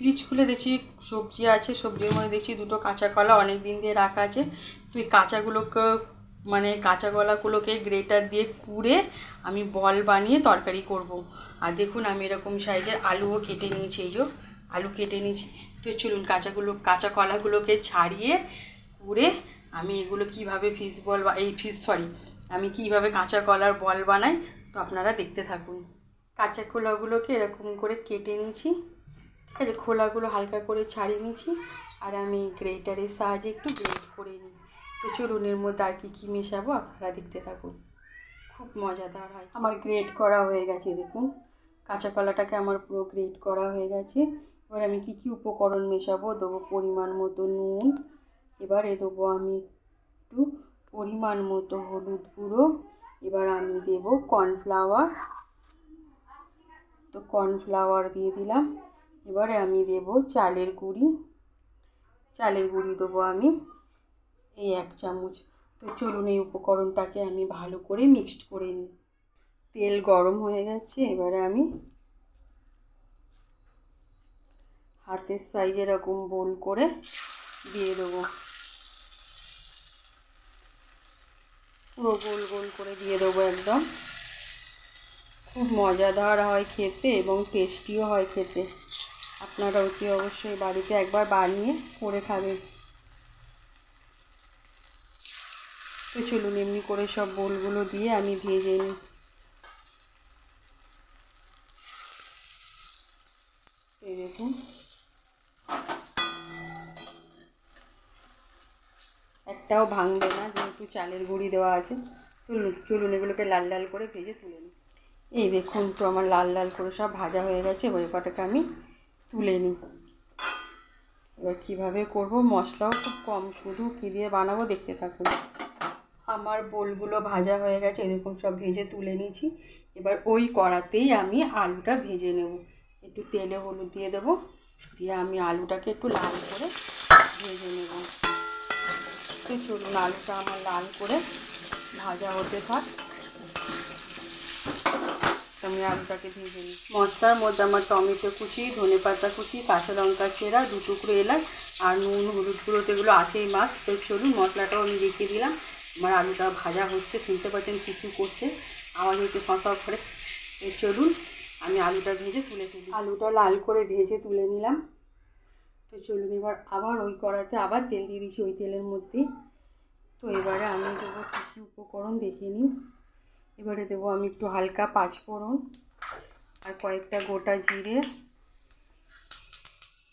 Fridge খুলে দেখছি সবজি আছে, সবজির মধ্যে দেখছি দুটো কাঁচা কলা অনেক দিন দিয়ে রাখা আছে। তো এই কাঁচাগুলোকে মানে কাঁচা কলাগুলোকে গ্রেটার দিয়ে কুড়ে আমি বল বানিয়ে তরকারি করব। আর দেখুন আমি এরকম সাইজের আলুও কেটে নিয়েছি, এই যে আলু কেটে নিয়েছি। তো চলুন কাঁচাগুলো, কাঁচা কলাগুলোকে ছাড়িয়ে, কুড়ে আমি এগুলো কীভাবে ফিস বল বা, এই ফিস সরি আমি কীভাবে কাঁচা কলার বল বানাই, তো আপনারা দেখতে থাকুন। কাঁচা কলাগুলোকে এরকম করে কেটে নিয়েছি। আছে খোলাগুলো হালকা করে ছাড়িয়ে নিয়েছি। আর আমি গ্রেটারের সাহায্যে একটু গ্রেট করে নিই। চলুন, এর মধ্যে আর কী কী মেশাবো আপনারা দেখতে থাকুন। খুব মজাদার হয়। আমার গ্রেট করা হয়ে গেছে, দেখুন। কাঁচা কলাটাকে আমার পুরো গ্রেট করা হয়ে গেছে। এবার আমি কী কী উপকরণ মেশাবো? দেবো পরিমাণ মতো নুন। এবারে দেবো আমি একটু পরিমাণ মতো হলুদ গুঁড়ো। এবার আমি দেব কর্নফ্লাওয়ার। তো কর্নফ্লাওয়ার দিয়ে দিলাম। এবারে আমি দেব চালের গুঁড়ি। চালের গুঁড়ি দেবো আমি এই এক চামচ। তো চলুন এই উপকরণটাকে আমি ভালো করে মিক্সড করে নিই। তেল গরম হয়ে গেছে, এবারে আমি হাতের সাইজ এরকম গোল করে দিয়ে দেবো। পুরো গোল গোল করে দিয়ে দেবো একদম। খুব মজাদার হয় খেতে এবং টেস্টিও হয় খেতে। আপনারা অতি অবশ্যই বাড়িতে একবার বানিয়ে করে খাবেন। তো চলুন, এমনি করে সব বোলগুলো দিয়ে আমি ভেজে নিই। দেখুন। একটাও ভাঙবে না, যেহেতু চালের গুঁড়ি দেওয়া আছে। চলুন চলুন, এগুলোকে লাল লাল করে ভেজে তুলে নিই। এই দেখুন তো, আমার লাল লাল করে সব ভাজা হয়ে গেছে, এবার কটাকে আমি তুলে নিই। এবার কীভাবে করব? মশলাও খুব কম, শুধু কী দিয়ে বানাবো দেখতে থাকুন। আমার বোলগুলো ভাজা হয়ে গেছে, এরকম সব ভেজে তুলে নিয়েছি। এবার ওই কড়াতেই আমি আলুটা ভেজে নেব। একটু তেলে হলুদ দিয়ে দেবো, দিয়ে আমি আলুটাকে একটু লাল করে ভেজে নেব। চলুন, আলুটা আমার লাল করে ভাজা হতে থাক। আমি আলুটাকে ভেজে নিই মশলার মধ্যে আমার টমেটো কুচি, ধনে পাতা কুচি, কাঁচা লঙ্কা চেরা, দু টুকরো এলাচ আর নুন, হলুদ গুঁড়ো, তো এগুলো আছেই মাছ তো চলুন মশলাটাও আমি রেখে দিলাম। আমার আলুটা ভাজা হচ্ছে শুনতে পাচ্ছেন কিছু করছে। আওয়াজ হচ্ছে সঁসাও করে। চলুন, আমি আলুটা ভেজে তুলে তুলি আলুটা লাল করে ভেজে তুলে নিলাম। তো চলুন এবার আবার ওই কড়াতে আবার তেল দিয়ে দিচ্ছি ওই তেলের মধ্যে। তো এবারে আমি দেবো কী কী উপকরণ দেখে নিই এবারে দেবো আমি একটু হালকা পাঁচফোড়ন আর কয়েকটা গোটা জিরে।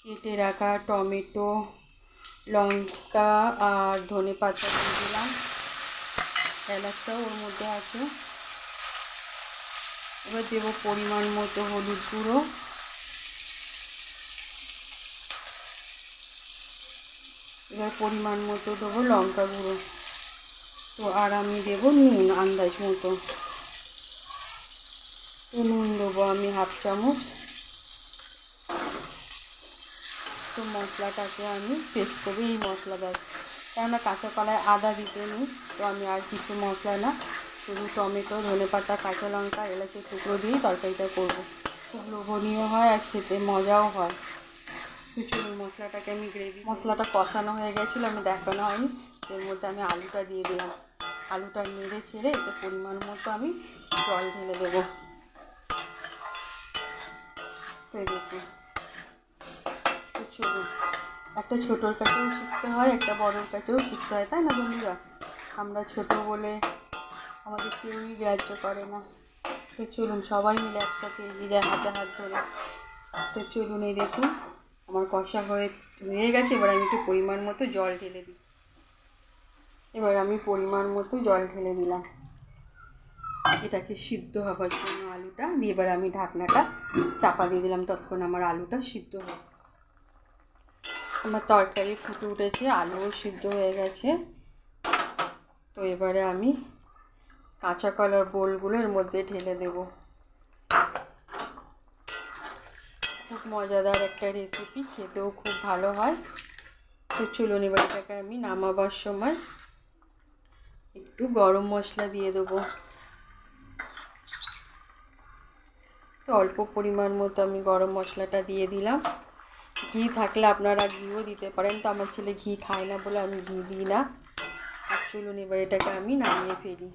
কেটে রাখা টমেটো, লঙ্কা আর ধনে পাতা দিয়ে দিলাম। এলাচটাও ওর মধ্যে আছে। এবার দেবো পরিমাণ মতো হলুদ গুঁড়ো। এবার পরিমাণ মতো দেবো লঙ্কা গুঁড়ো। তো আর আমি দেবো নুন, আন্দাজ মতো। তো নুন দেবো আমি হাফ চামচ। তো মশলাটাকে আমি পেস্ট করব, এই মশলা ব্যাস। কেননা কাঁচা কলায় আদা দিতে নিই, তো আমি আর কিছু মশলা না। শুধু টমেটো, ধনে পাতা, কাঁচা লঙ্কা, এলাচের টুকরো দিয়েই তরকারিটা করব। খুব লোভনীয় হয় আর খেতে মজাও হয়। চলুন মশলাটাকে আমি গ্রেভি মশলাটা কষানো হয়ে গেছিল, আমি দেখানো হয়নি। এর মধ্যে আমি আলুটা দিয়ে দিলাম। আলুটা নেড়ে ছেড়ে এতে পরিমাণ মতো আমি জল ঢেলে দেবো। একটা ছোটোর কাছেও শিখতে হয়, একটা বড়োর কাছেও শিখতে হয়, তাই না বন্ধুরা? আমরা ছোট বলে আমাদের কেউই গ্রাহ্য করে না। তো চলুন, সবাই মিলে একসাথে এগিয়ে হাতে হাত ধরে। তো চলুন এই দেখুন, আমার কষা হয়ে হয়ে গেছে, এবার আমি একটু পরিমাণ মতো জল ঢেলে দিই এবার আমি পরিমাণ মতো জল ঢেলে দিলাম। এটাকে সিদ্ধ হওয়ার জন্য আলুটা, দিয়ে এবার আমি ঢাকনাটা চাপা দিয়ে দিলাম ততক্ষণ আমার আলুটা সিদ্ধ হয় আমার তরকারি ফুটে উঠেছে, আলুও সিদ্ধ হয়ে গেছে। তো এবারে আমি কাঁচা কলার বোলগুলো এর মধ্যে ঢেলে দেব। খুব মজাদার একটা রেসিপি খেতেও খুব ভালো হয়। তো চলুন এবার এটাকে আমি নামাবার সময় একটু গরম মশলা দিয়ে দেবো। তো অল্প পরিমাণ মতো আমি গরম মশলাটা দিয়ে দিলাম। ঘি থাকলে আপনারা ঘিও দিতে পারেন। তো আমার ছেলে ঘি খায় না বলে আমি ঘি দিই না। আর চলুন এবার এটাকে আমি নামিয়ে ফেলি।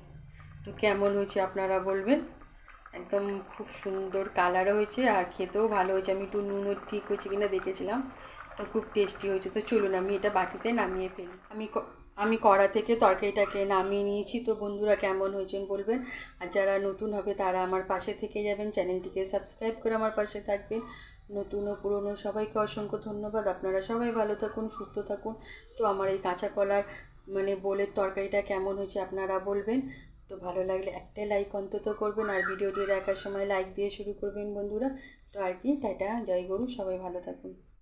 তো কেমন হয়েছে আপনারা বলবেন? একদম খুব সুন্দর কালারও হয়েছে আর খেতেও ভালো হয়েছে। আমি একটু নুনও ঠিক হয়েছে কিনা দেখেছিলাম। তো খুব টেস্টি হয়েছে। তো চলুন আমি এটা বাটিতে নামিয়ে ফেলি। আমি আমি কড়া থেকে তরকারিটাকে নামিয়ে নিয়েছি। তো বন্ধুরা, কেমন হয়েছেন বলবেন? আর যারা নতুন হবে, তারা আমার পাশে থেকে যাবেন। চ্যানেলটিকে সাবস্ক্রাইব করে আমার পাশে থাকবেন। নতুন ও পুরনো সবাইকে অসংখ্য ধন্যবাদ। আপনারা সবাই ভালো থাকুন, সুস্থ থাকুন। তো আমার এই কাঁচা কলার মানে বোলের তরকারিটা কেমন হয়েছে আপনারা বলবেন? তো ভালো লাগলে একটা লাইক অন্তত করবেন। আর ভিডিওটি দেখার সময় লাইক দিয়ে শুরু করবেন বন্ধুরা। তো আর কি, টাটা, জয় গরু, সবাই ভালো থাকুন।